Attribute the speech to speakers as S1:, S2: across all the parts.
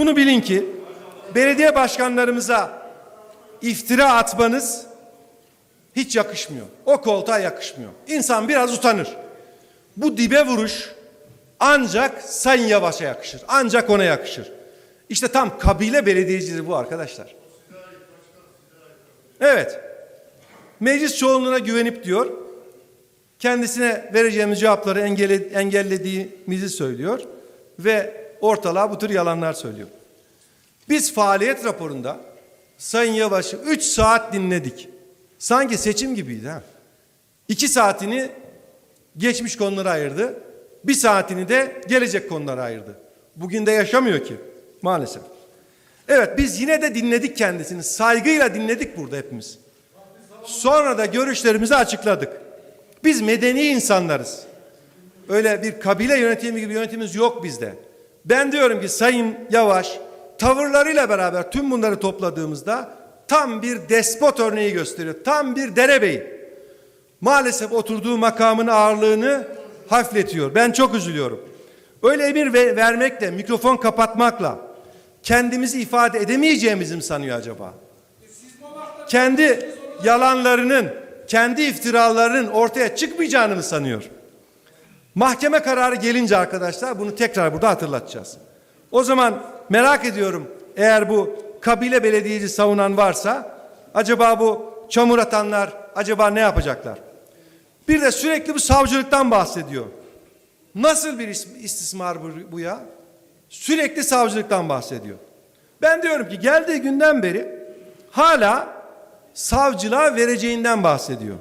S1: Bunu bilin ki belediye başkanlarımıza iftira atmanız hiç yakışmıyor. O koltuğa yakışmıyor. İnsan biraz utanır. Bu dibe vuruş ancak Sayın Yavaş'a yakışır. Ancak ona yakışır. İşte tam kabile belediyeciliği bu arkadaşlar. Evet. Meclis çoğunluğuna güvenip diyor. Kendisine vereceğimiz cevapları engelle, engellediğimizi söylüyor ve ortalığa bu tür yalanlar söylüyor. Biz faaliyet raporunda Sayın Yavaş'ı 3 saat dinledik. Sanki seçim gibiydi ha. 2 saatini geçmiş konulara ayırdı. Bir saatini de gelecek konulara ayırdı. Bugün de yaşamıyor ki maalesef. Evet biz yine de dinledik kendisini. Saygıyla dinledik burada hepimiz. Sonra da görüşlerimizi açıkladık. Biz medeni insanlarız. Öyle bir kabile yönetimi gibi yönetimimiz yok bizde. Ben diyorum ki Sayın Yavaş tavırlarıyla beraber tüm bunları topladığımızda tam bir despot örneği gösteriyor. Tam bir derebey. Maalesef oturduğu makamın ağırlığını hafifletiyor. Ben çok üzülüyorum. Öyle emir ve vermekle, mikrofon kapatmakla kendimizi ifade edemeyeceğimizi mi sanıyor acaba? Kendi yalanlarının, kendi iftiralarının ortaya çıkmayacağını mı sanıyor? Mahkeme kararı gelince arkadaşlar bunu tekrar burada hatırlatacağız. O zaman merak ediyorum eğer bu kabile belediyeci savunan varsa acaba bu çamur atanlar acaba ne yapacaklar? Bir de sürekli bu savcılıktan bahsediyor. Nasıl bir is- istismar bu ya? Sürekli savcılıktan bahsediyor. Ben diyorum ki geldiği günden beri hala savcılığa vereceğinden bahsediyor.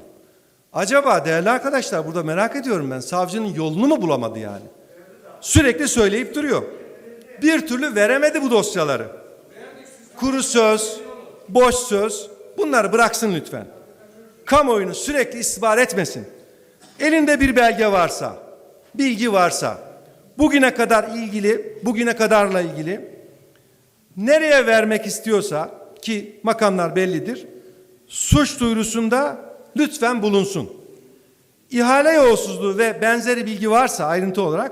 S1: Acaba değerli arkadaşlar burada merak ediyorum ben savcının yolunu mu bulamadı yani? Sürekli söyleyip duruyor. Bir türlü veremedi bu dosyaları. Kuru söz, boş söz bunları bıraksın lütfen. Kamuoyunu sürekli istihbar etmesin. Elinde bir belge varsa, bilgi varsa, bugüne kadar ilgili, bugüne kadarla ilgili nereye vermek istiyorsa ki makamlar bellidir. Suç duyurusunda lütfen bulunsun. İhale yolsuzluğu ve benzeri bilgi varsa ayrıntı olarak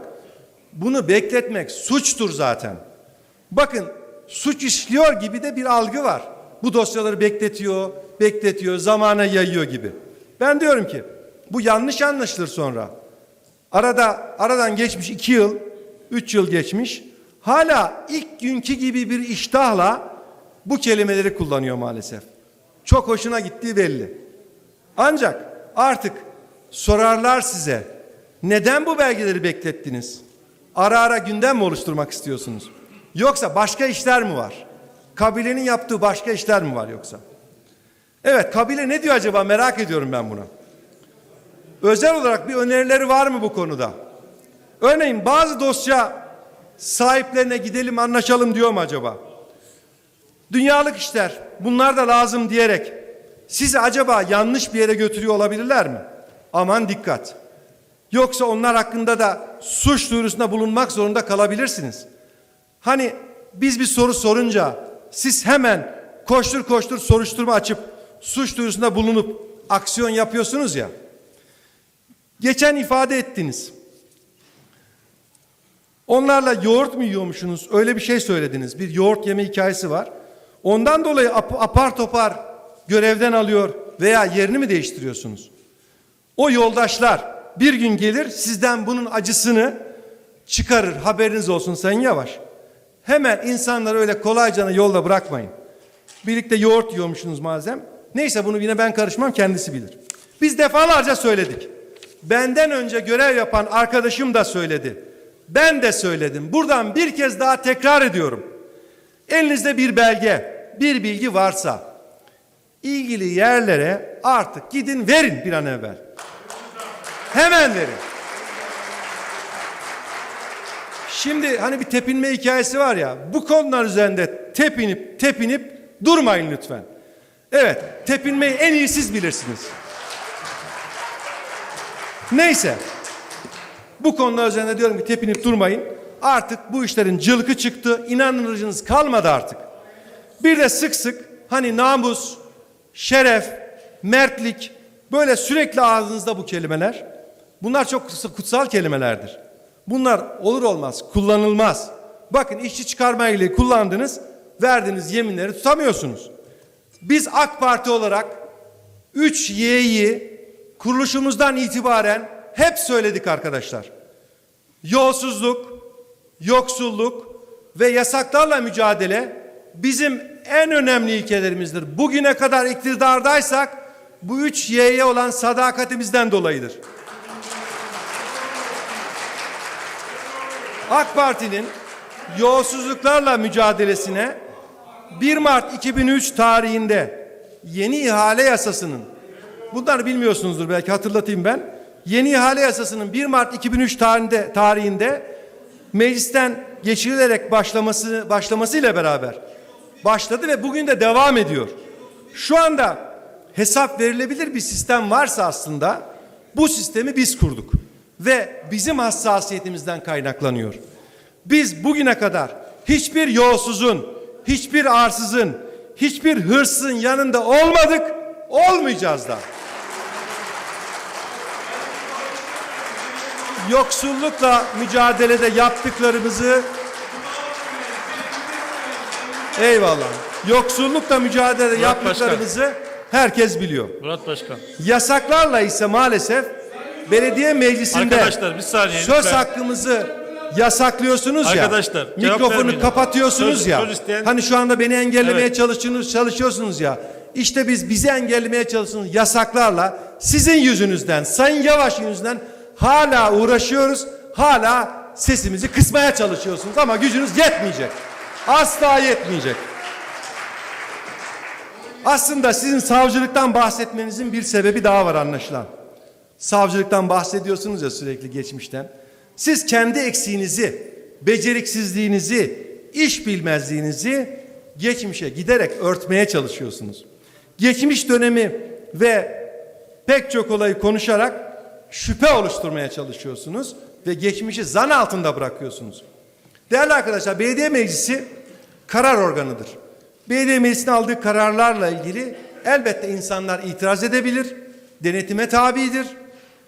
S1: bunu bekletmek suçtur zaten. Bakın suç işliyor gibi de bir algı var. Bu dosyaları bekletiyor, bekletiyor, zamana yayıyor gibi. Ben diyorum ki bu yanlış anlaşılır sonra. Arada aradan geçmiş iki yıl, üç yıl geçmiş. Hala ilk günkü gibi bir iştahla bu kelimeleri kullanıyor maalesef. Çok hoşuna gittiği belli. Ancak artık sorarlar size neden bu belgeleri beklettiniz? Ara ara gündem mi oluşturmak istiyorsunuz? Yoksa başka işler mi var? Kabilenin yaptığı başka işler mi var yoksa? Evet kabile ne diyor acaba merak ediyorum ben buna. Özel olarak bir önerileri var mı bu konuda? Örneğin bazı dosya sahiplerine gidelim anlaşalım diyor mu acaba? Dünyalık işler bunlar da lazım diyerek sizi acaba yanlış bir yere götürüyor olabilirler mi? Aman dikkat. Yoksa onlar hakkında da suç duyurusunda bulunmak zorunda kalabilirsiniz. Hani biz bir soru sorunca siz hemen koştur koştur soruşturma açıp suç duyurusunda bulunup aksiyon yapıyorsunuz ya. Geçen ifade ettiniz. Onlarla yoğurt mu yiyormuşsunuz? Öyle bir şey söylediniz. Bir yoğurt yeme hikayesi var. Ondan dolayı ap- apar topar görevden alıyor veya yerini mi değiştiriyorsunuz? O yoldaşlar bir gün gelir sizden bunun acısını çıkarır. Haberiniz olsun Sayın Yavaş. Hemen insanları öyle kolayca yolda bırakmayın. Birlikte yoğurt yiyormuşsunuz malzem. Neyse bunu yine ben karışmam kendisi bilir. Biz defalarca söyledik. Benden önce görev yapan arkadaşım da söyledi. Ben de söyledim. Buradan bir kez daha tekrar ediyorum. Elinizde bir belge, bir bilgi varsa ilgili yerlere artık gidin verin bir an evvel. Hemen verin. Şimdi hani bir tepinme hikayesi var ya bu konular üzerinde tepinip tepinip durmayın lütfen. Evet tepinmeyi en iyi siz bilirsiniz. Neyse bu konular üzerinde diyorum ki tepinip durmayın. Artık bu işlerin cılkı çıktı. İnanırcınız kalmadı artık. Bir de sık sık hani namus, şeref, mertlik böyle sürekli ağzınızda bu kelimeler. Bunlar çok kutsal kelimelerdir. Bunlar olur olmaz kullanılmaz. bakın işçi çıkarma ile kullandınız, verdiğiniz yeminleri tutamıyorsunuz. Biz AK Parti olarak 3Y'yi kuruluşumuzdan itibaren hep söyledik arkadaşlar. Yolsuzluk, yoksulluk ve yasaklarla mücadele bizim en önemli ilkelerimizdir. Bugüne kadar iktidardaysak bu üç Y'ye olan sadakatimizden dolayıdır. AK Parti'nin yolsuzluklarla mücadelesine 1 Mart 2003 tarihinde yeni ihale yasasının bunları bilmiyorsunuzdur belki hatırlatayım ben. Yeni ihale yasasının 1 Mart 2003 tarihinde, tarihinde meclisten geçirilerek başlaması başlamasıyla beraber başladı ve bugün de devam ediyor. Şu anda hesap verilebilir bir sistem varsa aslında bu sistemi biz kurduk ve bizim hassasiyetimizden kaynaklanıyor. Biz bugüne kadar hiçbir yolsuzun, hiçbir arsızın, hiçbir hırsızın yanında olmadık, olmayacağız da. Yoksullukla mücadelede yaptıklarımızı Eyvallah. Yoksullukla mücadelede
S2: Murat
S1: yaptıklarımızı herkes biliyor.
S2: Murat Başkan.
S1: Yasaklarla ise maalesef belediye meclisinde
S2: Arkadaşlar, bir saniye
S1: söz
S2: lütfen.
S1: hakkımızı yasaklıyorsunuz ya.
S2: Arkadaşlar, cevap
S1: mikrofonu
S2: vermeyin.
S1: kapatıyorsunuz
S2: Söz-
S1: ya.
S2: söz isteyen-
S1: Hani şu anda beni engellemeye
S2: Evet.
S1: çalışıyorsunuz, çalışıyorsunuz ya. İşte biz bizi engellemeye çalıştığınız yasaklarla sizin yüzünüzden, Sayın Yavaş yüzünden hala uğraşıyoruz. Hala sesimizi kısmaya çalışıyorsunuz ama gücünüz yetmeyecek. Asla yetmeyecek. Aslında sizin savcılıktan bahsetmenizin bir sebebi daha var anlaşılan. Savcılıktan bahsediyorsunuz ya sürekli geçmişten. Siz kendi eksiğinizi, beceriksizliğinizi, iş bilmezliğinizi geçmişe giderek örtmeye çalışıyorsunuz. Geçmiş dönemi ve pek çok olayı konuşarak şüphe oluşturmaya çalışıyorsunuz ve geçmişi zan altında bırakıyorsunuz. Değerli arkadaşlar, belediye meclisi karar organıdır. Belediye meclisinin aldığı kararlarla ilgili elbette insanlar itiraz edebilir, denetime tabidir,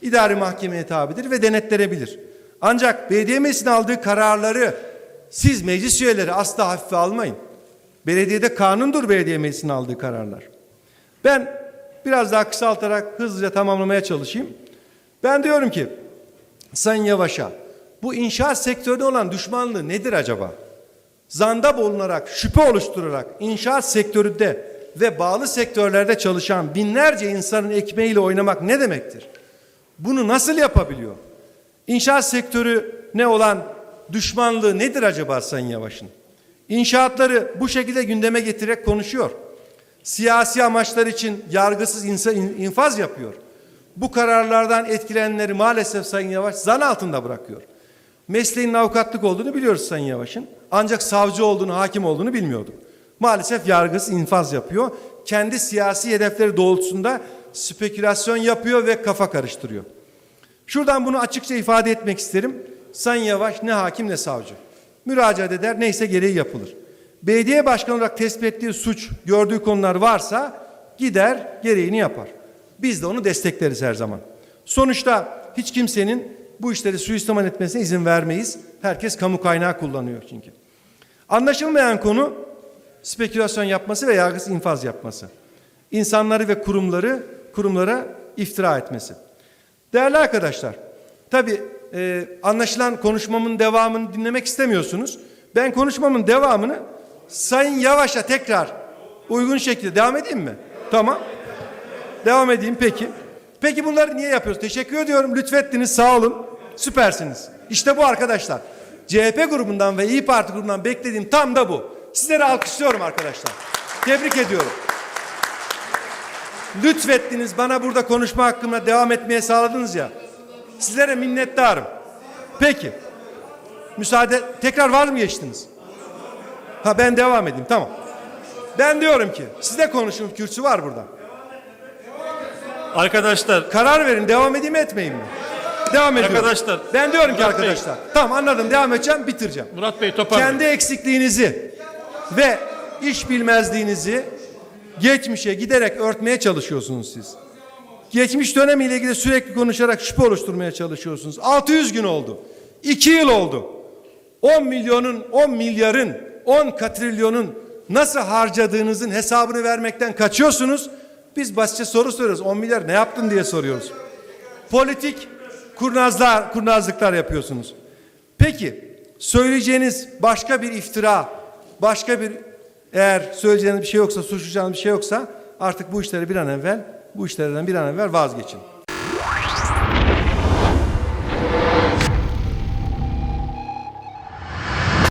S1: idari mahkemeye tabidir ve denetlenebilir. Ancak belediye meclisinin aldığı kararları siz meclis üyeleri asla hafife almayın. Belediyede kanundur belediye meclisinin aldığı kararlar. Ben biraz daha kısaltarak hızlıca tamamlamaya çalışayım. Ben diyorum ki Sayın Yavaş'a bu inşaat sektörüne olan düşmanlığı nedir acaba? Zanda bulunarak, şüphe oluşturarak inşaat sektöründe ve bağlı sektörlerde çalışan binlerce insanın ekmeğiyle oynamak ne demektir? Bunu nasıl yapabiliyor? İnşaat sektörü ne olan düşmanlığı nedir acaba Sayın Yavaş'ın? İnşaatları bu şekilde gündeme getirerek konuşuyor. Siyasi amaçlar için yargısız insan, infaz yapıyor. Bu kararlardan etkilenenleri maalesef Sayın Yavaş zan altında bırakıyor. Mesleğinin avukatlık olduğunu biliyoruz Sayın Yavaş'ın. Ancak savcı olduğunu, hakim olduğunu bilmiyorduk. Maalesef yargısız infaz yapıyor. Kendi siyasi hedefleri doğrultusunda spekülasyon yapıyor ve kafa karıştırıyor. Şuradan bunu açıkça ifade etmek isterim. Sayın Yavaş ne hakim ne savcı. Müracaat eder neyse gereği yapılır. Belediye başkanı olarak tespit ettiği suç gördüğü konular varsa gider gereğini yapar. Biz de onu destekleriz her zaman. Sonuçta hiç kimsenin bu işleri suistimal etmesine izin vermeyiz. Herkes kamu kaynağı kullanıyor çünkü. Anlaşılmayan konu spekülasyon yapması ve yargısız infaz yapması. İnsanları ve kurumları kurumlara iftira etmesi. Değerli arkadaşlar, tabi e, anlaşılan konuşmamın devamını dinlemek istemiyorsunuz. Ben konuşmamın devamını Sayın Yavaş'a tekrar uygun şekilde devam edeyim mi? Tamam. Devam edeyim peki. Peki bunları niye yapıyoruz? Teşekkür ediyorum. Lütfettiniz. Sağ olun. Süpersiniz. İşte bu arkadaşlar. CHP grubundan ve İyi Parti grubundan beklediğim tam da bu. Sizleri alkışlıyorum arkadaşlar. Tebrik ediyorum. Lütfettiniz bana burada konuşma hakkımla devam etmeye sağladınız ya. Sizlere minnettarım. Peki. Müsaade tekrar var mı geçtiniz? Ha ben devam edeyim tamam. Ben diyorum ki size konuşun kürsü var burada.
S2: Arkadaşlar
S1: Karar verin devam edeyim mi etmeyeyim mi? Devam ediyorum.
S2: Arkadaşlar,
S1: Ben diyorum ki
S2: Murat Bey.
S1: arkadaşlar. Tamam anladım devam edeceğim bitireceğim.
S2: Murat Bey toparlayın.
S1: Kendi eksikliğinizi ve iş bilmezliğinizi geçmişe giderek örtmeye çalışıyorsunuz siz. Geçmiş dönemiyle ilgili sürekli konuşarak şüphe oluşturmaya çalışıyorsunuz. 600 gün oldu. 2 yıl oldu. 10 milyonun, 10 milyarın, 10 katrilyonun nasıl harcadığınızın hesabını vermekten kaçıyorsunuz. Biz basitçe soru soruyoruz. 10 milyar ne yaptın diye soruyoruz. Politik kurnazlar, kurnazlıklar yapıyorsunuz. Peki söyleyeceğiniz başka bir iftira, başka bir eğer söyleyeceğiniz bir şey yoksa, suçlayacağınız bir şey yoksa artık bu işleri bir an evvel, bu işlerden bir an evvel vazgeçin.